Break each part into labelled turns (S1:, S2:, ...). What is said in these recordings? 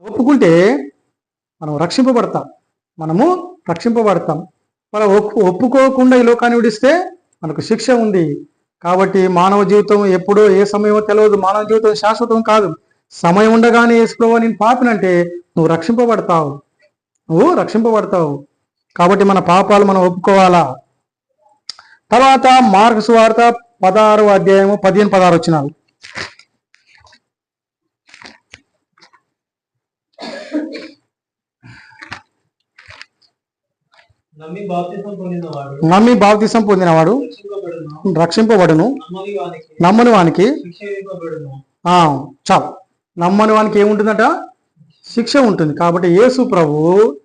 S1: ఒప్పుకుంటే మనం రక్షింపబడతాం. మనము రక్షింపబడతాం. మనం ఒప్పు ఒప్పుకోకుండా ఈ లోకాన్ని విడిస్తే మనకు శిక్ష ఉంది. కాబట్టి మానవ జీవితం ఎప్పుడో ఏ సమయమో తెలియదు మానవ జీవితం శాశ్వతం కాదు. సమయం ఉండగానే వేసుకోవా నేను పాపినంటే నువ్వు రక్షింపబడతావు. నువ్వు రక్షింపబడతావు. కాబట్టి మన పాపాలు మనం ఒప్పుకోవాలా? తర్వాత మార్గ సువార్త పదహారు అధ్యాయము పదిహేను పదహారు వచ్చినారు
S2: నమ్మి బాప్తిసం పొందినవాడు. రక్షింపబడును. నమ్మని వానికి
S1: చాలు. నమ్మని వానికి ఏముంటుందట? శిక్ష ఉంటుంది. కాబట్టి యేసు ప్రభు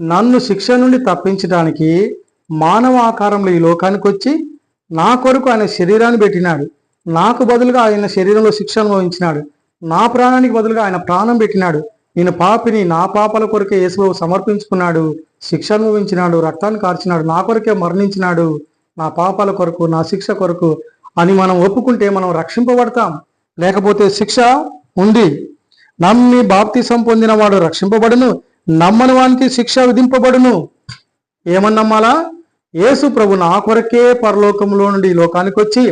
S1: నన్ను శిక్ష నుండి తప్పించడానికి మానవ ఆకారంలో ఈ లోకానికి వచ్చి నా కొరకు ఆయన శరీరాన్ని పెట్టినాడు. నాకు బదులుగా ఆయన శరీరంలో శిక్ష అనుభవించినాడు. నా ప్రాణానికి బదులుగా ఆయన ప్రాణం పెట్టినాడు. నేను పాపిని నా పాపాల కొరకే యేసు సమర్పించుకున్నాడు. శిక్ష అనుభవించినాడు రక్తాన్ని కార్చినాడు నా కొరకే మరణించినాడు నా పాపాల కొరకు నా శిక్ష కొరకు అని మనం ఒప్పుకుంటే మనం రక్షింపబడతాం. లేకపోతే శిక్ష ఉంది. నమ్మి బాప్తిసం పొందిన వాడు రక్షింపబడును నమ్మని వానికి శిక్ష విధింపబడును. ఏమని నమ్మాలా? యేసు ప్రభు నా కొరకే పరలోకంలో నుండి లోకానికి వచ్చి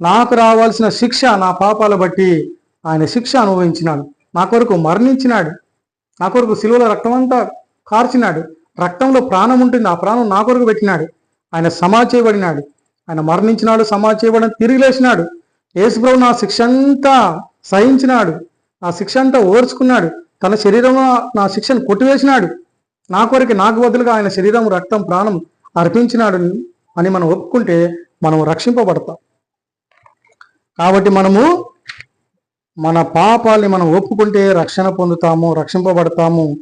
S1: నాకు రావాల్సిన శిక్ష నా పాపాల బట్టి ఆయన శిక్ష అనుభవించినాడు. నా కొరకు మరణించినాడు. నా కొరకు సిలువల రక్తం అంతా కార్చినాడు. రక్తంలో ప్రాణం ఉంటుంది. ఆ ప్రాణం నా కొరకు పెట్టినాడు. ఆయన సమా చేయబడినాడు. ఆయన మరణించినాడు సమా చేయబడిన తిరిగి లేచినాడు. యేసుప్రభు నా శిక్ష అంతా సహించినాడు. నా శిక్ష అంతా ఓర్చుకున్నాడు. తన శరీరంలో నా శిక్షను కొట్టివేసినాడు. నా కొరకు నాకు బదులుగా ఆయన శరీరం రక్తం ప్రాణం అర్పించినాడు అని మనం ఒప్పుకుంటే మనం రక్షింపబడతాం. కాబట్టి మనము మన పాపాల్ని మనం ఒప్పుకుంటే రక్షణ పొందుతాము రక్షింపబడతాము.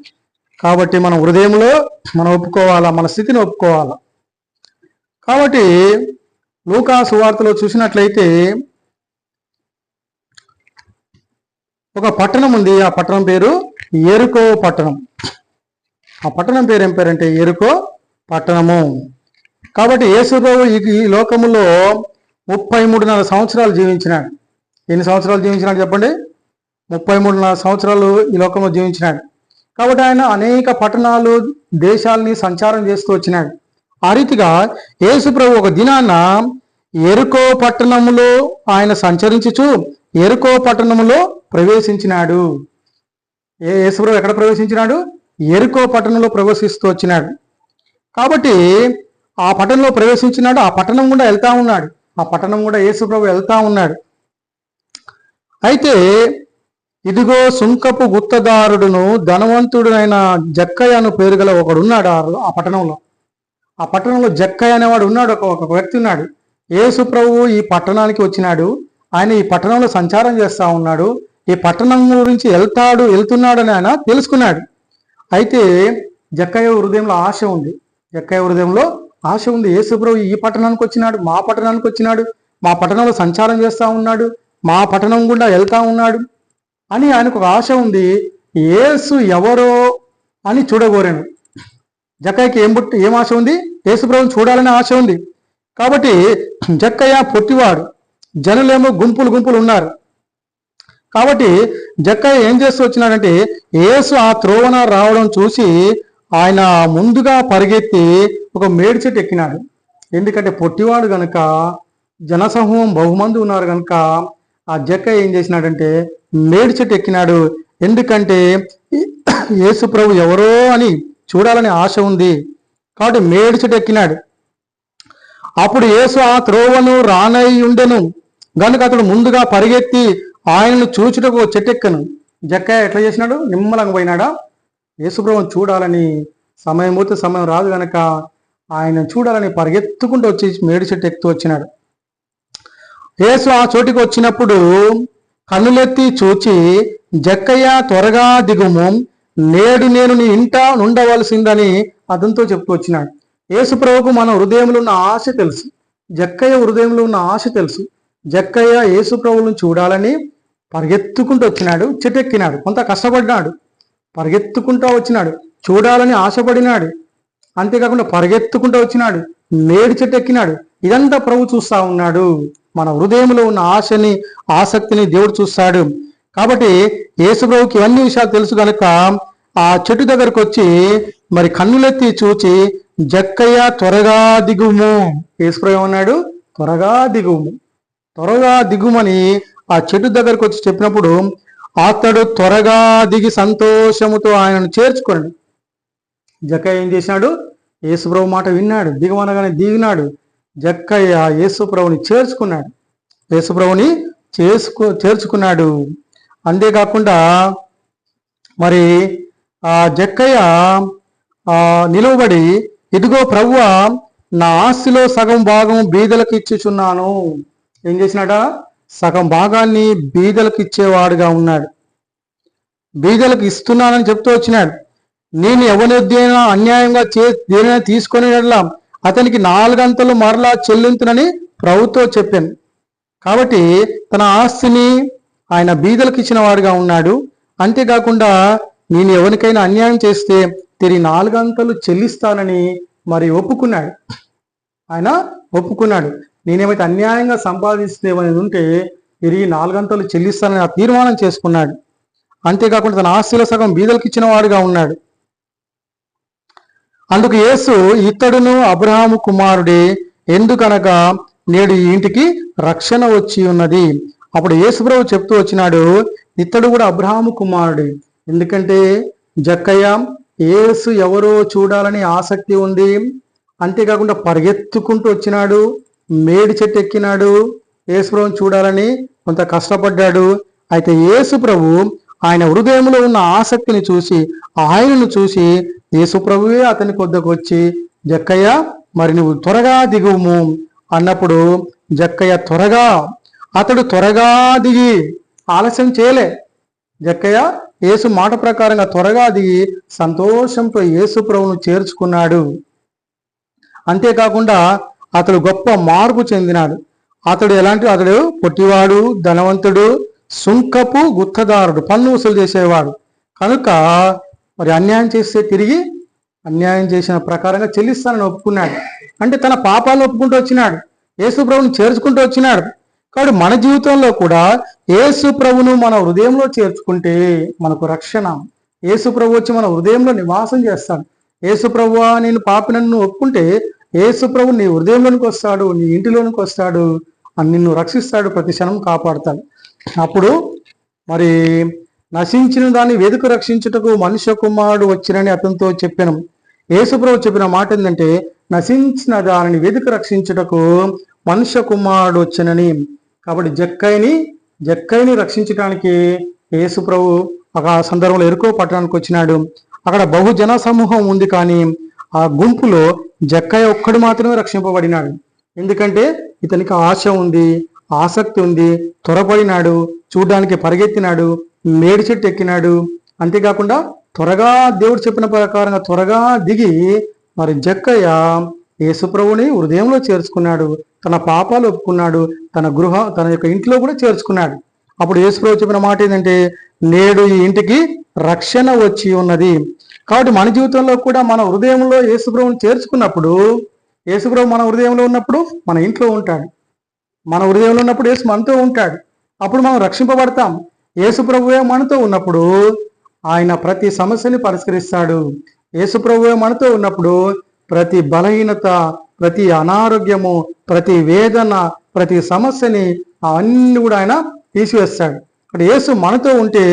S1: కాబట్టి మన హృదయంలో మనం ఒప్పుకోవాలా? మన స్థితిని ఒప్పుకోవాలా? కాబట్టి లూకా సువార్తలో చూసినట్లయితే ఒక పట్టణం ఉంది. ఆ పట్టణం పేరు ఎరుకో పట్టణం. ఆ పట్టణం పేరు ఏం పేరంటే? ఎరుకో పట్టణము. కాబట్టి యేసుప్రభు ఈ ఈ లోకములో ముప్పై మూడున్నర సంవత్సరాలు జీవించినాడు. ఎన్ని సంవత్సరాలు జీవించినాడు చెప్పండి? ముప్పై మూడున్నర సంవత్సరాలు ఈ లోకంలో జీవించినాడు. కాబట్టి ఆయన అనేక పట్టణాలు దేశాలని సంచారం చేస్తూ వచ్చినాడు. ఆ రీతిగా యేసుప్రభు ఒక దినాన ఎరుకో పట్టణములో ఆయన సంచరించుచు ఎరుకో పట్టణములో ప్రవేశించినాడు. ఏ యేసుప్రభు ఎక్కడ ప్రవేశించినాడు? ఎరుకో పట్టణంలో ప్రవేశిస్తూ వచ్చినాడు. కాబట్టి ఆ పట్టణంలో ప్రవేశించినాడు. ఆ పట్టణం కూడా వెళ్తా ఉన్నాడు. ఆ పట్టణం కూడా యేసుప్రభు వెళ్తా ఉన్నాడు. అయితే ఇదిగో సుంకపు గుత్తదారుడును ధనవంతుడునైన జక్కయ్య అను పేరు గల ఒకడున్నాడు ఆ- పట్టణంలో. ఆ పట్టణంలో జక్కయ్య అనేవాడు ఉన్నాడు. ఒక ఒక వ్యక్తి ఉన్నాడు. యేసు ప్రభువు ఈ పట్టణానికి వచ్చినాడు. ఆయన ఈ పట్టణంలో సంచారం చేస్తూ ఉన్నాడు. ఈ పట్టణం గురించి వెళ్తాడు వెళ్తున్నాడని ఆయన తెలుసుకున్నాడు. అయితే జక్కయ్య హృదయంలో ఆశ ఉంది. జక్కయ్య హృదయంలో ఆశ ఉంది. యేసుప్రభు ఈ పట్టణానికి వచ్చినాడు మా పట్టణానికి వచ్చినాడు. మా పట్టణంలో సంచారం చేస్తూ ఉన్నాడు. మా పట్టణం గుండా వెళ్తా ఉన్నాడు. అని ఆయనకు ఒక ఆశ ఉంది. ఏసు ఎవరో అని చూడగోరాను. జక్కయ్యకి ఏం పుట్టి ఏం ఆశ ఉంది? యేసుప్రభుని చూడాలనే ఆశ ఉంది. కాబట్టి జక్కయ్య పొట్టివాడు. జనులేమో గుంపులు గుంపులు ఉన్నారు. కాబట్టి జక్కయ్య ఏం చేస్తూ వచ్చినాడంటే యేసు ఆ త్రోవన రావడం చూసి ఆయన ముందుగా పరిగెత్తి ఒక మేడి చెట్టు ఎక్కినాడు. ఎందుకంటే పొట్టివాడు గనుక జనసమూహం బహుమంది ఉన్నారు కనుక ఆ జక్క ఏం చేసినాడంటే మేడి చెట్టు ఎక్కినాడు. ఎందుకంటే యేసు ప్రభు ఎవరో అని చూడాలని ఆశ ఉంది. కాబట్టి మేడి చెట్టు ఎక్కినాడు. అప్పుడు యేసు ఆ త్రోవను రానై ఉండెను. గనుక అతడు ముందుగా పరిగెత్తి ఆయనను చూచుటకు చెట్టెక్కను. జక్కయ్య ఎట్లా చేసినాడు? నిమ్మలంగా పోయినాడా? యేసుప్రభుని చూడాలని సమయం పోతే సమయం రాదు గనక ఆయన చూడాలని పరిగెత్తుకుంటూ వచ్చి మేడి చెట్టు ఎక్కుతూ వచ్చినాడు. యేసు ఆ చోటికి వచ్చినప్పుడు కన్నులెత్తి చూచి జక్కయ్య త్వరగా దిగుము. నేడు నేను నీ ఇంట నుండవలసిందని అతనితో చెప్తూ వచ్చినాడు. మన హృదయంలో ఉన్న ఆశ తెలుసు. జక్కయ్య హృదయంలో ఉన్న ఆశ తెలుసు. జక్కయ్య యేసుప్రభువులను చూడాలని పరిగెత్తుకుంటూ వచ్చినాడు. చెటెక్కినాడు. కొంత కష్టపడినాడు పరిగెత్తుకుంటూ వచ్చినాడు. చూడాలని ఆశపడినాడు. అంతేకాకుండా పరిగెత్తుకుంటూ వచ్చినాడు. నేడు చెట్టు ఎక్కినాడు ఇదంతా ప్రభు చూస్తా ఉన్నాడు. మన హృదయంలో ఉన్న ఆశని ఆసక్తిని దేవుడు చూస్తాడు. కాబట్టి యేసుప్రభుకి ఇవన్నీ విషయాలు తెలుసు కనుక ఆ చెట్టు దగ్గరకు వచ్చి మరి కన్నులెత్తి చూచి జక్కయ్య త్వరగా దిగుము. యేసుప్రభు ఏమన్నాడు? త్వరగా దిగుము. త్వరగా దిగుమని ఆ చెట్టు దగ్గరకు వచ్చి చెప్పినప్పుడు అతడు త్వరగా దిగి సంతోషముతో ఆయనను చేర్చుకోండి జక్కయ్య ఏం చేసినాడు యేసుప్రభు మాట విన్నాడు. దిగమనగానే దిగినాడు. జక్కయ్య యేసుప్రభుని చేర్చుకున్నాడు. యేసుప్రభుని చేసుకు చేర్చుకున్నాడు. అంతేకాకుండా మరి ఆ జక్కయ్య నిలువబడి ఇదిగో ప్రభువ నా ఆస్తిలో సగం భాగం బీదలకు ఇచ్చుచున్నాను. ఏం చేసినాడ? సగం భాగాన్ని బీదలకు ఇచ్చేవాడుగా ఉన్నాడు. బీదలకు ఇస్తున్నానని చెప్తూ వచ్చినాడు. నేను ఎవరిదైనా అన్యాయంగా చే దేనైనా తీసుకొని అతనికి నాలుగంతలు మరలా చెల్లింతునని ప్రభుతో చెప్పాను. కాబట్టి తన ఆస్తిని ఆయన బీదలకు ఇచ్చిన వాడుగా ఉన్నాడు. అంతేకాకుండా నేను ఎవరికైనా అన్యాయం చేస్తే తిరిగి నాలుగంతలు చెల్లిస్తానని మరి ఒప్పుకున్నాడు. ఆయన ఒప్పుకున్నాడు. నేనేమైతే అన్యాయంగా సంపాదిస్తే అనేది ఉంటే తిరిగి నాలుగంతలు చెల్లిస్తానని ఆ తీర్మానం చేసుకున్నాడు. అంతేకాకుండా తన ఆస్తిలో సగం బీదలకు ఇచ్చిన వాడుగా ఉన్నాడు. అందుకు యేసు ఇతడును అబ్రహాము కుమారుడే ఎందుకనగా నేడు ఈ ఇంటికి రక్షణ వచ్చి ఉన్నది. అప్పుడు యేసుప్రభు చెప్తూ వచ్చినాడు ఇతడు కూడా అబ్రహాము కుమారుడు. ఎందుకంటే జక్కయ్య యేసు ఎవరో చూడాలని ఆసక్తి ఉంది. అంతేకాకుండా పరిగెత్తుకుంటూ వచ్చినాడు మేడి చెట్టు ఎక్కినాడు. యేసుప్రభుని చూడాలని కొంత కష్టపడ్డాడు. అయితే యేసు ప్రభు ఆయన హృదయంలో ఉన్న ఆసక్తిని చూసి ఆయనను చూసి యేసుప్రభువే అతని కొద్దకు వచ్చి జక్కయ్య మరి నువ్వు త్వరగా దిగుము అన్నప్పుడు జక్కయ్య త్వరగా అతడు త్వరగా దిగి ఆలస్యం చేయలే. జక్కయ్య యేసు మాట ప్రకారంగా త్వరగా దిగి సంతోషంతో యేసు ప్రభును చేర్చుకున్నాడు. అంతేకాకుండా అతడు గొప్ప మార్పు చెందినాడు. అతడు ఎలాంటి అతడు పొట్టివాడు ధనవంతుడు సుంకపు గుత్తదారుడు పన్ను వసూలు చేసేవాడు. కనుక మరి అన్యాయం చేస్తే తిరిగి అన్యాయం చేసిన ప్రకారంగా చెల్లిస్తానని ఒప్పుకున్నాడు. అంటే తన పాపాలు ఒప్పుకుంటూ వచ్చినాడు. యేసు ప్రభుని చేర్చుకుంటూ వచ్చినాడు. కాబట్టి మన జీవితంలో కూడా యేసు ప్రభును మన హృదయంలో చేర్చుకుంటే మనకు రక్షణ. యేసు ప్రభు వచ్చి మన హృదయంలో నివాసం చేస్తాడు. యేసు నేను నేను పాపినన్ను ఒప్పుకుంటే యేసు ప్రభు నీ హృదయంలోనికి వస్తాడు నీ ఇంటిలోనికి వస్తాడు అని నిన్ను రక్షిస్తాడు ప్రతి క్షణం కాపాడుతాడు. అప్పుడు మరి నశించిన దాన్ని వెదుకు రక్షించుటకు మనుష్య కుమారుడు వచ్చినని అతనితో చెప్పాను. యేసుప్రభు చెప్పిన మాట ఏంటంటే నశించిన దానిని వెదుకు రక్షించుటకు మనుష్య కుమారుడు వచ్చినని. కాబట్టి జక్కైని జక్కైని రక్షించడానికి యేసుప్రభు ఒక సందర్భంలో ఎరుకో పట్టణానికి వచ్చినాడు. అక్కడ బహుజన సమూహం ఉంది కానీ ఆ గుంపులో జక్కయ్య ఒక్కడు మాత్రమే రక్షింపబడినాడు. ఎందుకంటే ఇతనికి ఆశ ఉంది. ఆసక్తి ఉంది. త్వరపడినాడు. చూడ్డానికి పరిగెత్తినాడు. మేడి చెట్టు ఎక్కినాడు. అంతేకాకుండా త్వరగా దేవుడు చెప్పిన ప్రకారంగా త్వరగా దిగి మరి జక్కయ్య యేసుప్రభుని హృదయంలో చేర్చుకున్నాడు. తన పాపాలు ఒప్పుకున్నాడు. తన గృహ తన యొక్క ఇంట్లో కూడా చేర్చుకున్నాడు. అప్పుడు యేసుప్రభు చెప్పిన మాట ఏంటంటే నేడు ఈ ఇంటికి రక్షణ వచ్చి ఉన్నది. కాబట్టి మన జీవితంలో కూడా మన హృదయంలో యేసుప్రభుని చేర్చుకున్నప్పుడు యేసుప్రభు మన హృదయంలో ఉన్నప్పుడు మన ఇంట్లో ఉంటాడు. మన హృదయంలో ఉన్నప్పుడు యేసు మనతో ఉంటాడు. అప్పుడు మనం రక్షింపబడతాం. యేసు ప్రభువే మనతో ఉన్నప్పుడు ఆయన ప్రతి సమస్యని పరిష్కరిస్తాడు. యేసు ప్రభువే మనతో ఉన్నప్పుడు ప్రతి బలహీనత ప్రతి అనారోగ్యము ప్రతి వేదన ప్రతి సమస్యని అవన్నీ కూడా ఆయన తీసివేస్తాడు. ఇక్కడ యేసు మనతో ఉంటే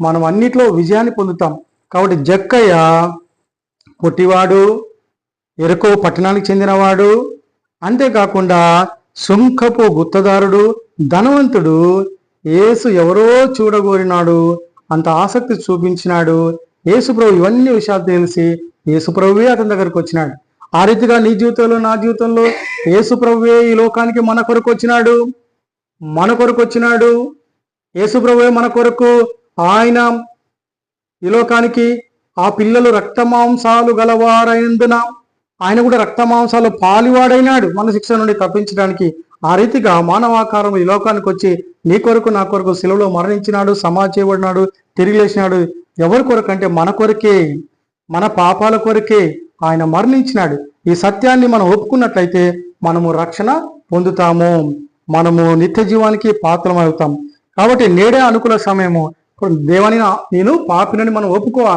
S1: మనం అన్నిట్లో విజయాన్ని పొందుతాం. కాబట్టి జక్కయ్య పొట్టివాడు ఎరుకో పట్టణానికి చెందినవాడు. అంతేకాకుండా సుంకపు గుత్తదారుడు ధనవంతుడు యేసు ఎవరో చూడగోరినాడు అంత ఆసక్తి చూపించినాడు. యేసు ఇవన్నీ విషయాలు తెలిసి ఏసుప్రభువే అతని దగ్గరకు వచ్చినాడు. ఆ రీతిగా నీ జీవితంలో నా జీవితంలో యేసు ప్రభువే ఈ లోకానికి మన కొరకు వచ్చినాడు. మన కొరకు వచ్చినాడు. యేసు ప్రభువే మన కొరకు ఆయన ఈ లోకానికి ఆ పిల్లలు రక్తమాంసాలు గలవారైనందున ఆయన కూడా రక్తమాంసాలు పాలివాడైనాడు. మన శిక్ష నుండి తప్పించడానికి ఆ రీతిగా మానవాకారం ఈ లోకానికి వచ్చి నీ కొరకు నా కొరకు సెలవులో మరణించినాడు సమా చేయబడినాడు తిరిగి లేచినాడు. ఎవరి కొరకు అంటే మన కొరకే మన పాపాల కొరకే ఆయన మరణించినాడు. ఈ సత్యాన్ని మనం ఒప్పుకున్నట్లయితే మనము రక్షణ పొందుతాము. మనము నిత్య జీవానికి పాత్రం అవుతాం. కాబట్టి నేడే అనుకూల సమయము. దేవుని దేవని నేను పాపినని మనం ఒప్పుకోవాలి.